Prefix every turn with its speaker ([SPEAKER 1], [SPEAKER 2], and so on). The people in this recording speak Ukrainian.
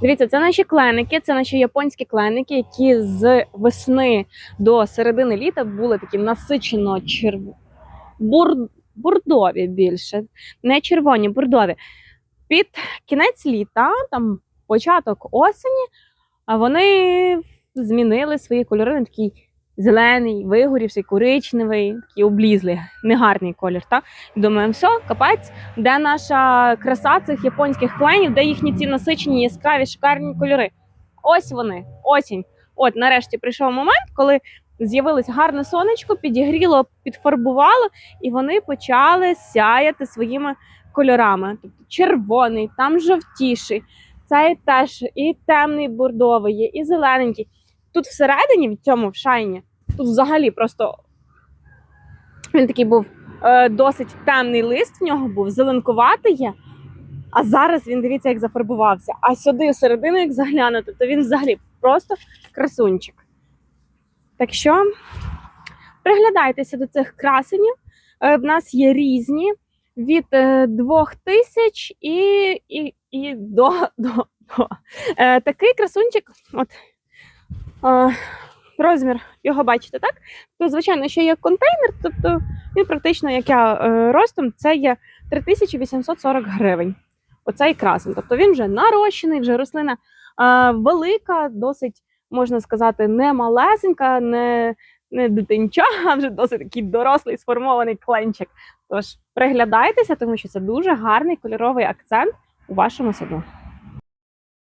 [SPEAKER 1] Дивіться, це наші кленики, це наші японські кленики, які з весни до середини літа були такі насичено черв... бур... бурдові більше, не червоні, бурдові. Під кінець літа, там початок осені, вони змінили свої кольори на такий зелений, вигорівший, коричневий, такий облізлий, негарний колір. Та? Думаємо, все, капець, де наша краса цих японських кленів, де їхні ці насичені, яскраві, шикарні кольори. Ось вони, осінь. От нарешті прийшов момент, коли з'явилось гарне сонечко, підігріло, підфарбувало, і вони почали сяяти своїми кольорами. Тобто червоний, там жовтіший. Цей теж і темний бордовий і зелененький. Тут всередині, в цьому в шайні, тут взагалі просто він такий був е, досить темний лист, в нього був зеленкуватий є. А зараз він дивіться, як зафарбувався. А сюди всередину, як заглянути, то він взагалі просто красунчик. Так що приглядайтеся до цих красенів. Е, в нас є різні від е, 2000 і, і, і до. до, до. Е, такий красунчик, от розмір його бачите, так? То, звичайно, ще є контейнер, тобто він практично, як я е, ростом, це є 3840 гривень. Оцей красень. Тобто він вже нарощений, вже рослина велика, досить, можна сказати, не малесенька, не, не дитинча, а вже досить такий дорослий сформований кленчик. Тож приглядайтеся, тому що це дуже гарний кольоровий акцент у вашому саду.